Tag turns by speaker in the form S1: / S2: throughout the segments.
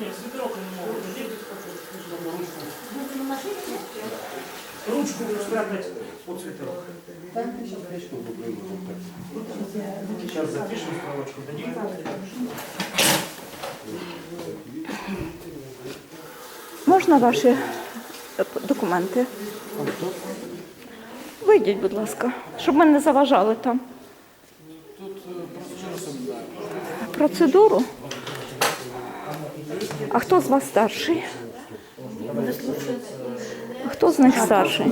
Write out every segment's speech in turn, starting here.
S1: Ні, свідоку не ручку. Ручку у світерок. Зараз запишемо справочку тоді.
S2: Можна ваші документи? Вийдіть, будь ласка, щоб ми не заважали там. Тут е, процедуру. Процедуру? А хто з вас старший? Хто з них старший?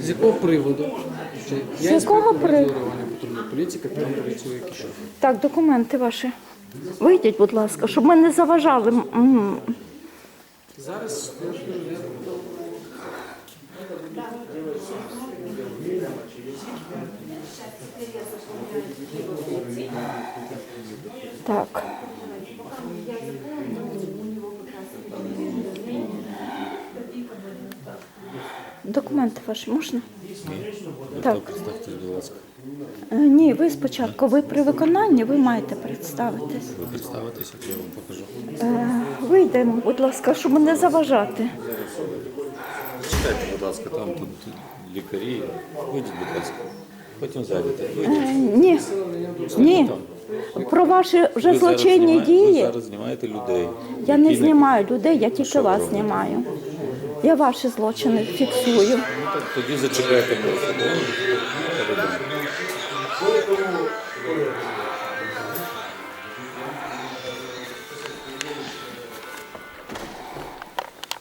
S3: З якого приводу?
S2: З якого
S3: інспектор
S2: приводу?
S3: патрульної поліції, капітан поліції Кишов.
S2: Так, документи ваші. Вийдіть, будь ласка, щоб ми не заважали. М,
S3: Зараз я ж кажу, я
S2: Так. Документи ваші можна? Так.
S4: Представтесь, будь ласка.
S2: Е, Ні, ви спочатку, ви при виконанні, ви маєте представитись.
S4: Ви представитесь, як я вам покажу.
S2: Е, Вийдемо, будь ласка, щоб не заважати.
S4: Чекайте, будь ласка, там тут лікарі. Вийдіть, будь ласка. Потім зайдете.
S2: Е. Ні, ні. Про ваші вже
S4: Ви зараз
S2: злочинні
S4: знімаєте- Ви
S2: дії.
S4: зараз знімаєте людей.
S2: Я не
S4: які
S2: знімаю людей, я тільки вас знімаю. Я ваші злочини фіксую.
S4: Тоді зачекайте.